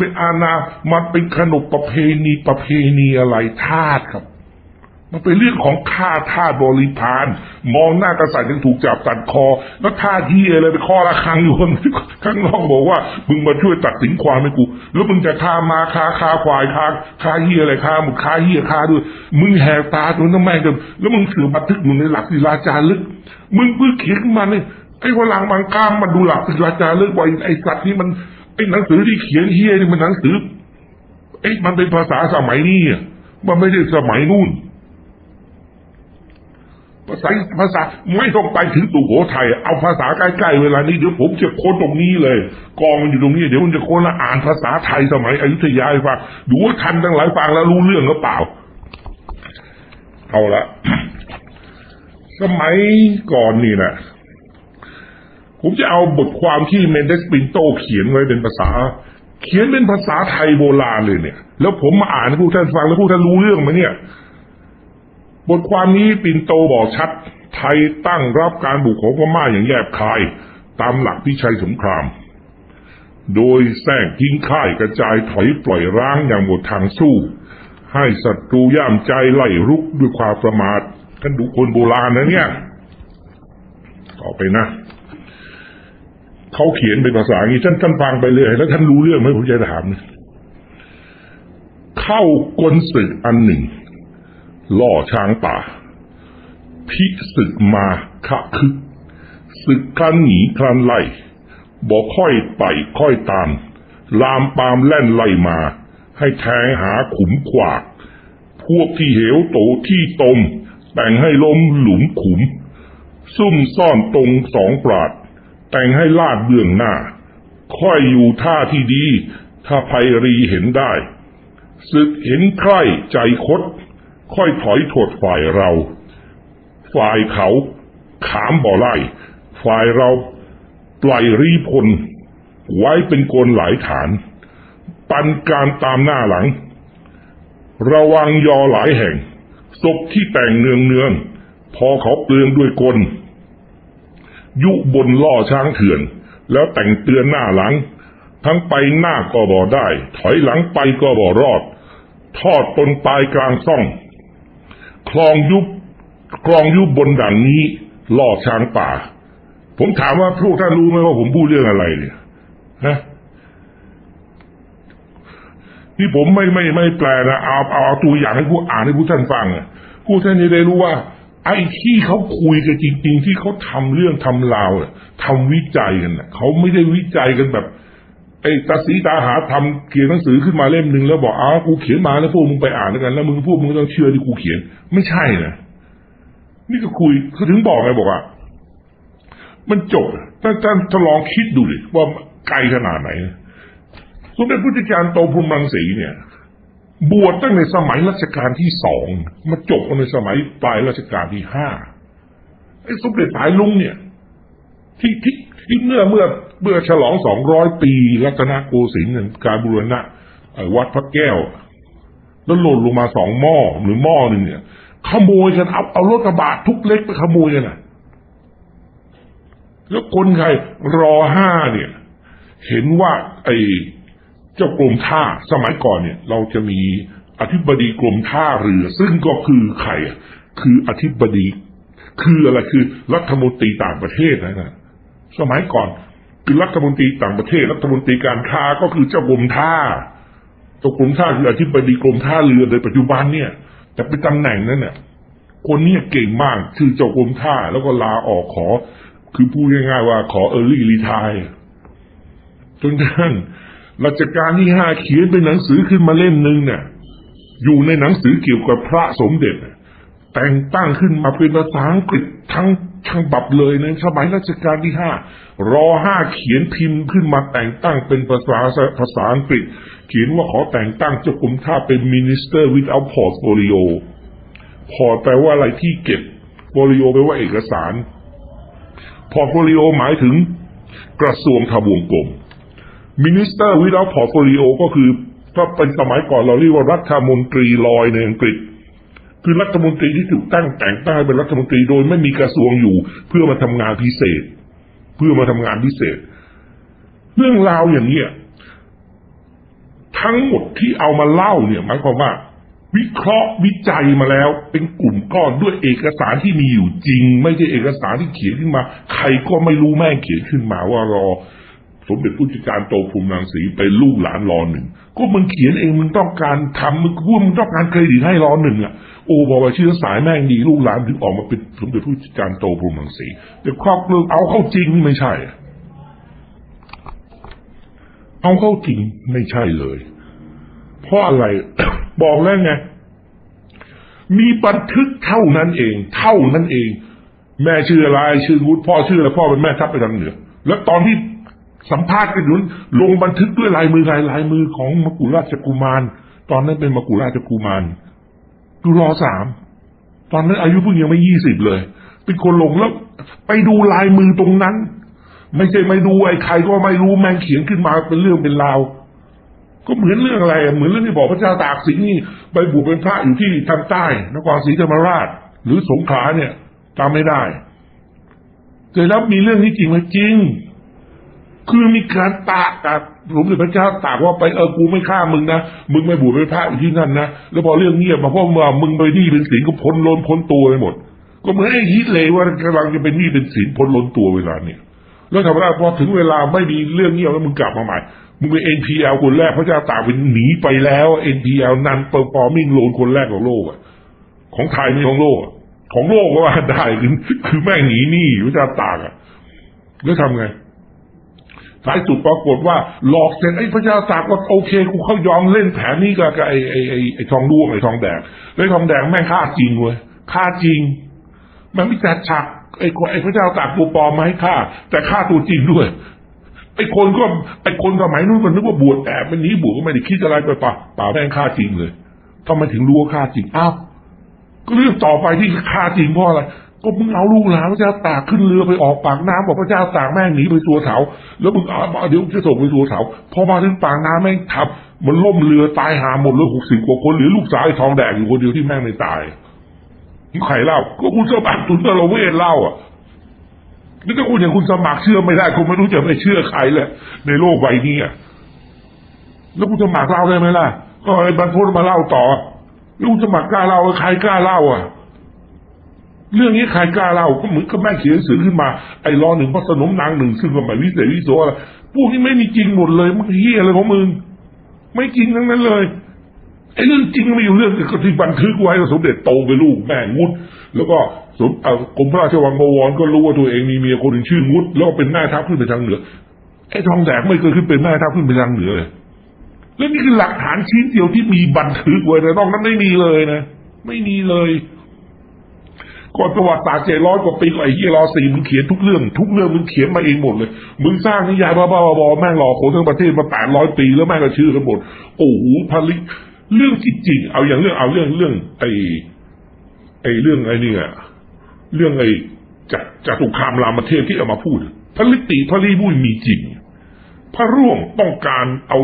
เป็นอาณามันเป็นขนบประเพณีประเพณีอะไรทาสครับ มันเป็นเรื่องของข้าทาสบริพารมองหน้ากษัตริย์ยังถูกจับตัดคอ แล้วท่าที่อะไรไปข้อละครังอยู่ข้างนอกบอกว่ามึงมาช่วยตัดสินความให้กู แล้วมึงจะฆ่ามาฆ่าฆ่าควายฆ่าฆ่าเฮียอะไรฆ่าหมดฆ่าเฮียฆ่าด้วย มึงแหกตาจนต้องแม่งกันแล้วมึงถือบันทึกอยู่ในหลักศิลาจารึก มึงเพิ่งเขียนมาเนี่ยไอ้วลังบางกล้ามมาดูหลักศิลาจารึกว่าไอ้สัตว์นี่มัน ไอ้หนังสือที่เขียนเฮียนี่มันหนังสือไอ้มันเป็นภาษาสมัยนี้มันไม่ได้สมัยนู่น ภาษาภาษาไม่ต้องไปถึงตุโขทัยเอาภาษาใกล้ๆเวลานี้เดี๋ยวผมจะค้นตรงนี้เลย กองมันอยู่ตรงนี้เดี๋ยวมันจะค้นแล้วอ่านภาษาไทยสมัยอยุธยาให้ฟังดูว่าทันทั้งหลายฟังแล้วรู้เรื่องหรือเปล่า เอาละสมัยก่อนนี่นะ ผมจะเอาบทความที่เมนเดสปินโตเขียนไว้เป็นภาษา เขียนเป็นภาษาไทยโบราณเลยเนี่ย แล้วผมมาอ่านให้ผู้ท่านฟังแล้วผู้ท่านรู้เรื่องไหมเนี่ย บทความนี้ปินโตบอกชัด ไทยตั้งรับการบุกของพม่าอย่างแยบคาย ตามหลักพิชัยสงคราม โดยแทรกทิ้งค่ายกระจายถอยปล่อยร้างอย่างหมดทางสู้ ให้ศัตรูย่ามใจไล่รุกด้วยความประมาทท่านดูคนโบราณนะเนี่ย ต่อไปนะ เขาเขียนเป็นภาษาอย่างนี้ท่านท่านฟังไปเลยแล้วท่านรู้เรื่องไหมผมจะถามนะเข้ากลศึกอันหนึ่ง ล่อช้างป่า พิศึกมาขะคึกศึกคลันหนีคลันไล่บอกค่อยไต่ค่อยตาม ลามปามแล่นไล่มา ให้แทงหาขุมขวาก พวกที่เหวโตที่ตม แต่งให้ล้มหลุมขุม ซุ่มซ่อนตรงสองปราด แต่งให้ลาดเบื้องหน้า ค่อยอยู่ท่าที่ดี ถ้าภัยรีเห็นได้ศึกเห็นใคร่ใจคด ค่อยถอยโทษฝ่ายเรา ฝ่ายเขาขามบ่อไล่ ฝ่ายเราปล่อยรีพล ไว้เป็นโกลหลายฐาน ปันการตามหน้าหลัง ระวังยอหลายแห่งศพที่แต่งเนืองเนือง พอเขาเปลืองด้วยกล ยุบนล่อช้างเถื่อน แล้วแต่งเตือนหน้าหลัง ทั้งไปหน้าก็บ่ได้ ถอยหลังไปก็บ่รอด ทอดตนปลายกลางซ่อง คลองยุบคลองยุบบนด่านนี้ล่อช้างป่า ผมถามว่าพวกท่านรู้ไหมว่าผมพูดเรื่องอะไรเนี่ยฮะนี่ผมไม่ไม่ไม่แปลนะเอาเอาเอาตัวอย่างให้ผู้อ่านให้ผู้ท่านฟังอะผู้ท่านจะได้รู้ว่า ไอ้ที่เขาคุยกันจริง ๆ ที่เขาทำเรื่องทำราวอะทำวิจัยกันเขาไม่ได้วิจัยกันแบบ ไอ้ตาสีตาหาทำเขียนหนังสือขึ้นมาเล่มหนึ่งแล้วบอกอ้าวกูเขียนมาแล้วพวกมึงไปอ่านแล้วกัน แล้วมึงพวกมึงต้องเชื่อที่กูเขียน ไม่ใช่นะนี่ก็คุยเขาถึงบอกไงบอกว่า มันจบท่านท่านทดลองคิดดูดิว่าไกลขนาดไหนสมเด็จพระพุทธจารย์โตพรมรังสีเนี่ย บวชตั้งในสมัยรัชกาลที่สองมาจบในสมัยปลายรัชกาลที่ห้าไอ้สมเด็จสายลุงเนี่ย ที่ที่ที่เมื่อเมื่อเมื่อฉลองสองร้อยปีรัตนโกสินทร์การบูรณะวัดพระแก้ว แล้วหล่นลงมาสองหม้อหรือหม้อหนึ่งเนี่ย ขโมยกันเอาเอารถกระบะทุกเล็กไปขโมยกันอะ แล้วคนไทยรอห้าเนี่ย เห็นว่า ไอ้ เจ้ากรมท่าสมัยก่อนเนี่ย เราจะมีอธิบดีกรมท่าเรือ ซึ่งก็คือใครคืออธิบดี คืออะไรคือรัฐมนตรีต่างประเทศนะนะสมัยก่อนคือรัฐมนตรีต่างประเทศ รัฐมนตรีการค้าก็คือเจ้ากรมท่าตัวกรมท่าคืออธิบดีกรมท่าเรือในปัจจุบันเนี่ย แต่เป็นตำแหน่งนั้นเนี่ยคนเนี้เก่งมากคือเจ้ากรมท่าแล้วก็ลาออกขอ คือพูดง่ายๆว่าขอเออร์ลี่รีทายจนกระทั่ง รัชกาลที่ห้าเขียนเป็นหนังสือขึ้นมาเล่มหนึ่งเนี่ยอยู่ในหนังสือเกี่ยวกับพระสมเด็จ แต่งตั้งขึ้นมาเป็นภาษาอังกฤษทั้งทั้งบับเลยในสมัยรัชกาลที่ห้ารอห้าเขียนพิมพ์ขึ้นมาแต่งตั้งเป็นภาษาภาษาอังกฤษ เขียนว่าขอแต่งตั้งเจ้ากรมท่าเป็น minister without portfolio พอแปลว่าอะไรที่เก็บ portfolio แปลว่าเอกสาร portfolio หมายถึงกระทรวงทบวงก ม minister without portfolio ก็คือ ถ้าเป็นสมัยก่อนเราเรียกว่ารัฐมนตรีลอยในอังกฤษ คือรัฐมนตรีที่ถูกตั้งแต่งตั้งเป็นรัฐมนตรีโดยไม่มีกระทรวงอยู่ เพื่อมาทำงานพิเศษ เพื่อมาทำงานพิเศษ เรื่องราวอย่างเนี้ยทั้งหมดที่เอามาเล่าเนี่ยหมายความว่า วิเคราะห์วิจัยมาแล้ว เป็นกลุ่มก้อนด้วยเอกสารที่มีอยู่จริง ไม่ใช่เอกสารที่เขียนขึ้นมา ใครก็ไม่รู้แม่งเขียนขึ้นมาว่ารอ สมเด็จพุทธจารโตภูมินางศรีเป็นลูกหลานรอหนึ่งก็มึงเขียนเองมึงต้องการทำมึงพูดมึงต้องการเครดิตให้รอหนึ่งอะโอ้บอกว่าเชื้อสายแม่งดีลูกหลานถึงออกมาเป็นสมเด็จพุทธจารโตภูมินางศรีแต่ครอบเรื่องเอาเข้าจริงไม่ใช่ เอาเข้าจริงไม่ใช่เลย เพราะอะไรบอกแล้วไงมีบันทึกเท่านั้นเอง เท่านั้นเอง แม่ชื่ออะไรชื่อวุฒิพ่อชื่ออะไรพ่อเป็นแม่ทัพไปทางเหนือ แล้วตอนที่ สัมภาษณ์กันอยู่นั้นลงบันทึกด้วยลายมือลายลายมือของมกุฎราชกุมาร ตอนนั้นเป็นมกุฎราชกุมารดูรอสามตอนนั้นอายุเพิ่งยังไม่ยี่สิบเลย เป็นคนลงแล้วไปดูลายมือตรงนั้น ไม่ใช่ไม่ดูไอ้ใครก็ไม่รู้แม่งเขียนขึ้นมาเป็นเรื่องเป็นราวก็เหมือนเรื่องอะไร เหมือนเรื่องที่บอกพระเจ้าตากสินนี่ไปบวชเป็นพระอยู่ที่ทางใต้นครศรีธรรมราช หรือสงขลาเนี่ยจำไม่ได้แต่แล้วมีเรื่องนี้จริงไหมจริง คือมีการตากกับสมเด็จพระเจ้าตากว่าไปเออกูไม่ฆ่ามึงนะมึงไม่บวชเป็นพระอยู่ที่นั่นนะแล้วพอเรื่องเงียบมาเพราะว่ามึงไปนี้เป็นสินก็พ้นล้นพ้นตัวไปหมด ก็เหมือนไอ้ฮิตเลยว่ากำลังจะเป็นนี้เป็นสินพ้นล้นตัวเวลาเนี่ยแล้วธรรมดาพอถึงเวลาไม่มีเรื่องเงียบแล้วมึงกลับมาใหม่มึงเป็น NPL คนแรกพระเจ้าตากเป็นหนีไปแล้ว NPL นันเปอร์ฟอร์มิงโลนคนแรกของโลกอะของไทยไม่ของโลกของโลกก็ว่าได้คือคือแม่งหนีหนี้พระเจ้าตากอะแล้วทำไง ท้ายสุดปรากฏว่าหลอกเสร็จไอ้พระเจ้าตากก็โอเคกูเขายอมเล่นแผนนี้กับไอ้ไอ้ไอ้ไอ้ทองด้วงไอ้ทองแดงไอ้ทองแดงแม่งฆ่าจริงเว้ยฆ่าจริง มันไม่จัดฉากไอ้ไอ้พระเจ้าตากตัวปลอมมาให้ฆ่า แต่ฆ่าตัวจริงด้วยไอ้คนก็ไอ้คนสมัยนู้นมันนึกว่าบวชแอบมันหนี้บวชก็ไม่ได้คิดอะไรไปป่ะป่าแม่งฆ่าจริงเลยทำไมถึงรู้ว่าฆ่าจริงอ้าวก็เรื่องต่อไปที่ฆ่าจริงเพราะอะไร ก็มึงเอาลูกหลานพระเจ้าตากขึ้นเรือไปออกปากน้ำบอกพระเจ้าตากแม่งหนีไปตัวเถาแล้วมึงเอาเดี๋ยวจะส่งไปตัวเถาพอมาถึงปากน้ำแม่งทับ มันล่มเรือตายหาหมดเลยหกสิบกว่าคนเหลือลูกสาวไอ้ทองแดงอยู่คนเดียวที่แม่งไม่ตายใครเล่า ก็คุณสมัครตุนตะโลเวทเล่าอะนี่ถ้าคุณอย่างคุณสมัครเชื่อไม่ได้คุณไม่รู้จะไปเชื่อใครเลยในโลกใบนี้อะแล้วคุณสมัครเล่าได้ไหมล่ะก็ไอ้บรรพตมาเล่าต่อลูกสมัครกล้าเล่าใครกล้าเล่าอะ เรื่องนี้ใครกล้าเล่าก็เหมือนกับแม่เขียนหนังสือขึ้นมาไอ้รอหนึ่งพระสนมนางหนึ่งซึ่งก็หมายวิเศษวิโสอะไรพวกนี้ไม่มีจริงหมดเลยมึงเฮียอะไรของมึงไม่จริงทั้งนั้นเลยไอ้เรื่องจริงไม่อยู่เรื่องก็ที่บันทึกไว้ว่าสมเด็จโตไปลูกแม่งุด แล้วก็สมกรมพระราชวังบวรก็รู้ว่าตัวเองมีเมียคนหนึ่งชื่องุดแล้วก็เป็นแม่ทัพขึ้นไปทางเหนือไอ้ทองแดงไม่เคยขึ้นเป็นแม่ทัพขึ้นไปทางเหนือเลยแล้วนี่คือหลักฐานชิ้นเดียวที่มีบันทึกไว้แต่นอกนั้นไม่มีเลยนะไม่มีเลย ก่อนประวัติศาสตร์เจร้อยกว่าปีก่อนไอ้เฮียรอสี่มึงเขียนทุกเรื่อง ทุกเรื่องมึงเขียนมาเองหมดเลย มึงสร้างนิยายบ้าๆบอแม่งหลอกคนทั้งประเทศมาแปดร้อยปีแล้วแม่งก็ชื่อกันหมดโอ้โหผลิตเรื่องจริงๆเอาอย่างเรื่องเอาเรื่องเรื่องไอ้ไอ้เรื่องไอ้นี่อะเรื่องไอ้จากจากตุคามรามเทพที่เอามาพูดผลิติผลิบุยมีจริง พระร่วงต้องการเอา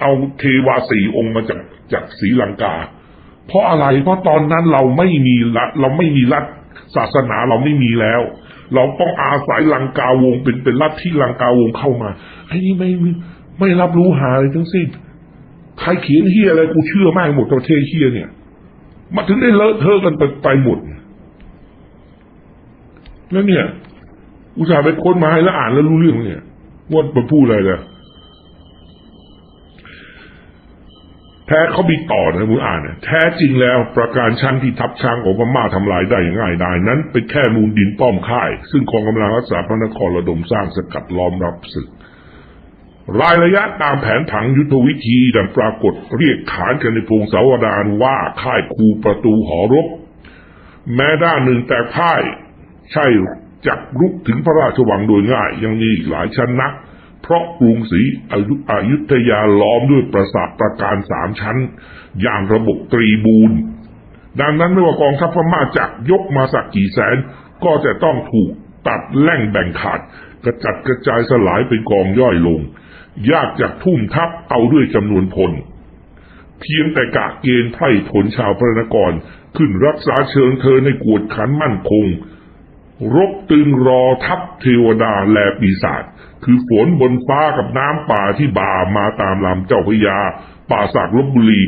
เอาเทวาสีองค์มาจากจากศรีลังกา เพราะอะไร เพราะตอนนั้นเราไม่มีรัฐเราไม่มีรัฐศาสนาเราไม่มีแล้ว เราต้องอาศัยลังกาวงเป็นเป็นรัฐที่ลังกาวงเข้ามาไอ้นี่ไม่ไม่รับรู้หาอะไรทั้งสิ้นใครเขียนเฮียอะไรกูเชื่อมากหมดประเทศเฮียเนี่ยมาถึงได้เลอะเทอะกันไปไปหมดแล้วเนี่ย อุตส่าห์ไปค้นมาให้แล้วอ่านแล้วรู้เรื่องเนี่ยว่ามันพูดอะไรเลย แท้เขามีต่อนะมึงอ่านนะแท้จริงแล้วประการชั้นที่ทัพช้างของพม่าทำลายได้ง่ายได้นั้นเป็นแค่มูลดินป้อมค่าย ซึ่งกองกำลังรักษาพระนครระดมสร้างสกัดล้อมรับศึก รายระยะตามแผนผังยุทธวิธีดังปรากฏเรียกขานกันในพงศาวดารว่าค่ายคูประตูหอรบ แม้ด้านหนึ่งแต่พ่ายใช่จักรุกถึงพระราชวังโดยง่าย ยังมีอีกหลายชั้นนัก เพราะกรุงศรีอยุอยุธยาล้อมด้วยปราสาทประการสามชั้น อย่างระบบตรีบูนดังนั้นไม่ว่ากองทัพพม่าจะยกมาสักกี่แสน ก็จะต้องถูกตัดแล่งแบ่งขาด กระจัดกระจายสลายเป็นกองย่อยลง ยากจากทุ่มทัพเอาด้วยจำนวนพล เพียงแต่กะเกณฑ์ไพร่ผลชาวพระนครขึ้นรักษาเชิงเธอในกวดขันมั่นคง รบตึงรอทัพเทวดาแลปีศาจ คือฝนบนฟ้ากับน้ำป่าที่บ่ามาตามลำเจ้าพยา ป่าสากลบบุรี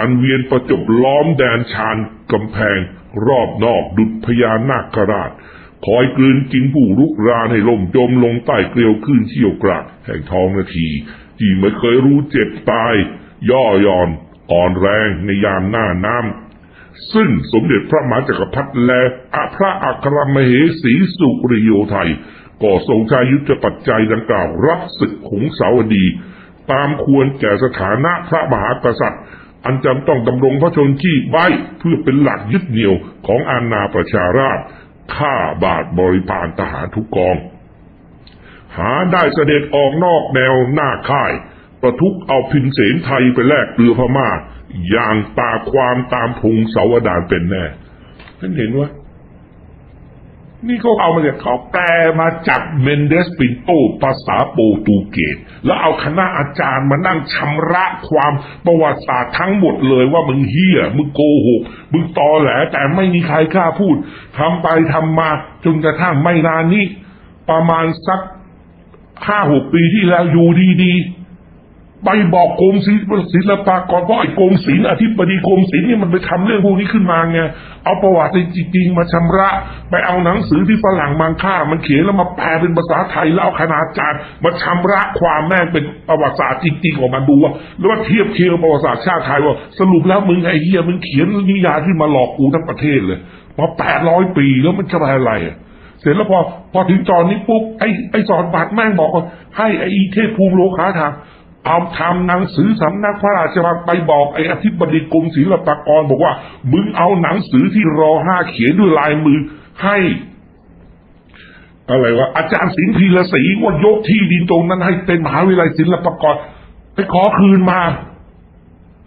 อันเวียนประจบล้อมแดนชานกำแพง รอบนอกดุจพญานาคราช คอยกลืนกินผู้รุกรานให้ล่มจมลงใต้เกลียวขึ้นเชี่ยวกรากแห่งท้องนาที ที่ไม่เคยรู้เจ็บตาย ย่อย่อนอ่อนแรงในยามหน้าน้ำซึ่งสมเด็จพระมหาจักรพรรดิและพระอัครมเหสีสุริโยไทย ก็ทรงใช้ยุทธปัจจัยดังกล่าวรับศึกของสาวดี ตามควรแก่สถานะพระมหากษัตริย์ อันจำต้องดำรงพระชนชีพไว้เพื่อเป็นหลักยึดเหนี่ยวของอาณาประชาราชข้าบาทบริพารทหารทุกกอง หาได้เสด็จออกนอกแนวหน้าค่าย ประทุกเอาพินเสนไทยไปแลกเรือพม่า อย่างตาความตามพงสาวดารเป็นแน่ท่านเห็นว่า นี่เขาเอามาจากเขาแปลมาจากเมนเดสปินโตภาษาโปรตุเกสแล้วเอาคณะอาจารย์มานั่งชำระความประวัติศาสตร์ทั้งหมดเลยว่ามึงเฮี้ยมึงโกหกมึงตอแหลแต่ไม่มีใครกล้าพูดทำไปทำมาจนกระทั่งไม่นานนี้ ประมาณสักห้าหกปีที่แล้วอยู่ดีๆ ไปบอกกรมศิลปากรเพราะไอ้กรมศิลป์อธิบดีกรมศิลป์นี่มันไปทำเรื่องพวกนี้ขึ้นมาไงเอาประวัติจริงๆมาชำระ ไปเอาหนังสือที่ฝรั่งมังค่า มันเขียนแล้วมาแปลเป็นภาษาไทยแล้วเอาคณาจารย์มาชำระความแม่งเป็นประวัติศาสตร์จริงๆออกมาดูว่าแล้วว่าเทียบเคียงประวัติศาสตร์ชาติไทยว่าสรุปแล้วมึงไอ้เหี้ยมึงเขียนนิยายที่มาหลอกกูทั้งประเทศเลยมาแปดร้อยปีแล้วมันจะไปอะไรเสร็จแล้วพอพอถึงจอนนี้ปุ๊บไอ้ไอ้สอนบัตรแม่งบอกว่าให้ไอ้เทพภูมิโลคาทาง เอาทำหนังสือสำนักพระราชวังไปบอกไอ้อธิบดีกรมศิลปากรบอกว่า มึงเอาหนังสือที่รอห้าเขียนด้วยลายมือให้อะไรวะอาจารย์ศิลป์พีระศรีว่ายกที่ดินตรงนั้นให้เป็นมหาวิทยาลัยศิลปากรไปขอคืนมา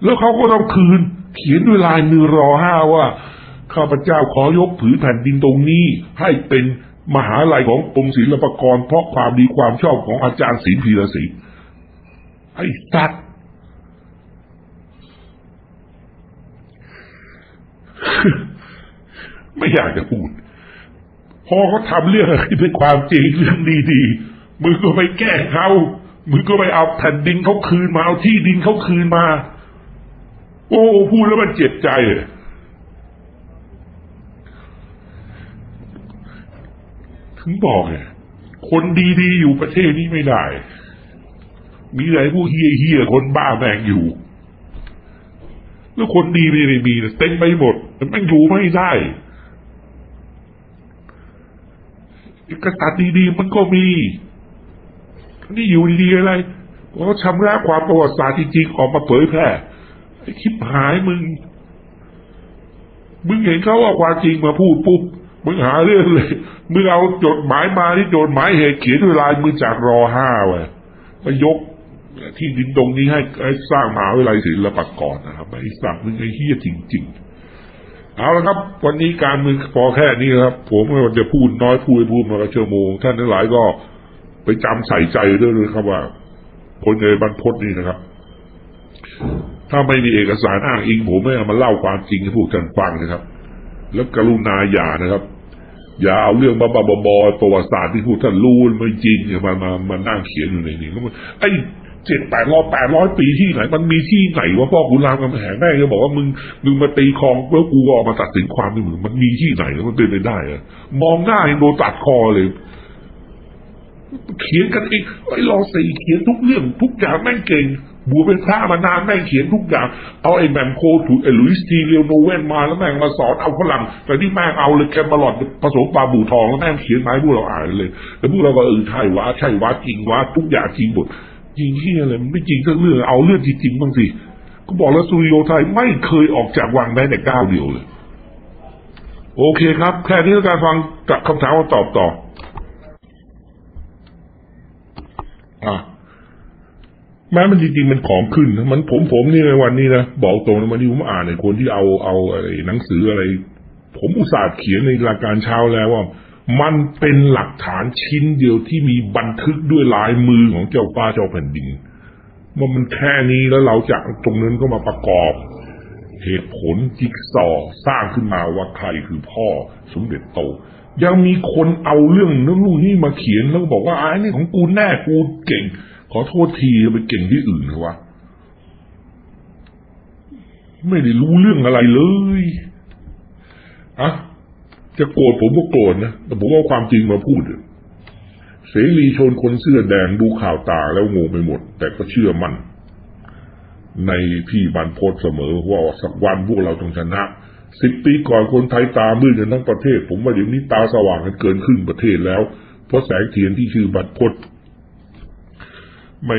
แล้วเขาก็ต้องคืน เขียนด้วยลายมือรอห้าว่าข้าพเจ้าขอยกผืนแผ่นดินตรงนี้ ให้เป็นมหาลัยของกรมศิลปากร เพราะความดีความชอบของอาจารย์ศิลป์พีระศรี ไอ้สัตว์ไม่อยากจะพูด พอเขาทำเรื่องที่เป็นความจริงเรื่องดีๆมึงก็ไปแก้เขามึงก็ไปเอาแผ่นดินเขาคืนมาเอาที่ดินเขาคืนมา โอ้พูดแล้วมันเจ็บใจถึงบอกไงคนดีๆอยู่ประเทศนี้ไม่ได้ มีอะไรผู้เฮี้ยเฮี้ยคนบ้าแม่งอยู่ แล้วคนดีไม่ได้มีเต็มไปหมดแต่แม่งอยู่ไม่ได้กษัตริย์ดีๆมันก็มี นี่อยู่ดีๆอะไรก็ชำระความประวัติศาสตร์จริงๆออกมาเผยแพร่ไอ้คลิปหายมึง มึงเห็นเขาเอาความจริงมาพูดปุ๊บมึงหาเรื่องเลย มึงเอาจดหมายมาที่จดหมายเหตุเขียนด้วยลายมือจากรอห้าเว้ยมายก ที่ดินตรงนี้ให้ให้สร้างมหาวิทยาลัยศิลปากรนะครับไอ้สัตว์มึงไอ้เฮี้ยจริง ๆ เอาละครับ วันนี้การเมืองพอแค่นี้ครับ ผมก็จะพูดน้อยพูดพูดมาละชั่วโมงท่านทั้งหลายก็ไปจำใส่ใจด้วยเลยครับว่าคนในบรรพตนี่นะครับ ถ้าไม่มีเอกสารอ้างอิงผมไม่เอามาเล่าความจริงให้พวกท่านฟังนะครับ แล้วกรุณาอย่านะครับอย่าเอาเรื่องบ้าๆบอๆประวัติศาสตร์ที่พูดท่านรู้ไม่จริงมามามานั่งเขียนอยู่ในนี้ไอ้ เจ็ดแปดร้อยแปดร้อยปีที่ไหน มันมีที่ไหนว่าพ่อขุนรามคำแหงแม่จะบอกว่ามึงมึงมาตีคองแล้วกูก็ออกมาตัดสินความนี่มึงมันมีที่ไหนมันเป็นไปได้อะมองหน้ายโดนตัดคอเลยเขียนกันเองไอ้รอสี่เขียนทุกเรื่องทุกอย่างแม่งเก่งบัวเป็นพระมานานแม่งเขียนทุกอย่างเอาไอ้แมมโคถูไอ้ลุยสตีเรียวโนเวนมาแล้วแม่งมาสอนเอาฝรั่งแต่ที่แม่งเอาเลยแคมบอลอดผสมปลาบูทองแล้วแม่งเขียนมาให้พวกเราอ่านเลยแล้วพวกเราก็เออใช่วะใช่วะจริงวะทุกอย่างจริงหมด จริงที่อะไรมันไม่จริงสักเรื่องเอาเรื่องจริงๆบ้างสิก็บอกแล้วสุริโยไทยไม่เคยออกจากวังแม้แต่ก้าวเดียวเลย โอเคครับ แค่นี้แล้วการฟังกับคำถามมาตอบต่ออะแม้มันจริงๆมันของขึ้น มันผมผมนี่ในวันนี้นะบอกตรงนะวันนี้ผมอ่านในคนที่เอาเอาอะไรหนังสืออะไร ผมอุตส่าห์เขียนในรายการเช้าแล้วว่า มันเป็นหลักฐานชิ้นเดียวที่มีบันทึกด้วยลายมือของเจ้าฟ้าเจ้าแผ่นดินว่ามันแค่นี้แล้วเราจากตรงนั้นก็มาประกอบ เหตุผลจิ๊กซอว์สร้างขึ้นมาว่าใครคือพ่อสมเด็จโต ยังมีคนเอาเรื่องนั้นนู่นนี่มาเขียนแล้วบอกว่าไอ้นี่ของกูแน่กูเก่ง ขอโทษทีไปเก่งที่อื่นเถอะวะไม่ได้รู้เรื่องอะไรเลยอะ จะโกรธผมก็โกรธนะแต่ผมเอาความจริงมาพูดเสรีชนคนเสื้อแดงดูข่าวตาแล้วงงไปหมด แต่ก็เชื่อมั่นในพี่บันพศเสมอว่าสักวันพวกเราต้องชนะสิบปีก่อนคนไทยตามืดกันทั้งประเทศ ผมว่าเดี๋ยวนี้ตาสว่างกันเกินครึ่งประเทศแล้ว เพราะแสงเทียนที่ชื่อบันพศไม่